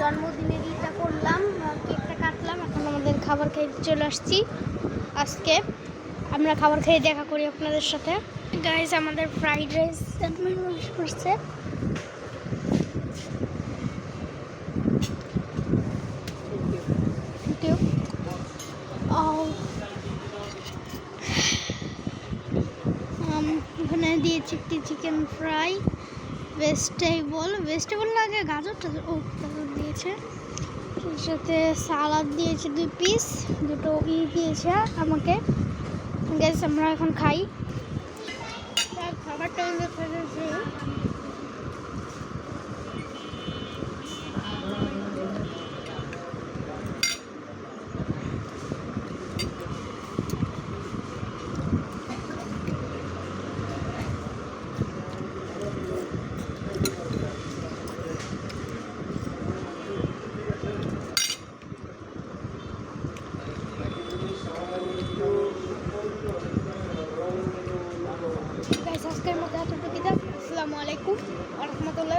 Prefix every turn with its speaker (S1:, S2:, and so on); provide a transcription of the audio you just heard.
S1: জন্মদিনের ইটা করলাম কেকটা কাটলাম এখন আমাদের খাবার খেয়ে চলে আসছি আজকে আমরা খাবার খেয়ে দেখা করি আপনাদের সাথে গাইস আমাদের ফ্রাইড রাইস করছে. Oh. Um, এখানে দিয়েছি একটি চিকেন ফ্রাই ভেজিটেবল ভেজিটেবল আগে গাজর টাজর ও গাজর দিয়েছে। সাথে সালাদ দিয়েছে দুই পিস দুটো ই দিয়েছে আমাকে। গ্যাস আমরা এখন খাই। খাবারটা হলো আজকের মতো এতটুকু যাক আসসালামু আলাইকুম রহমতুল্লাহ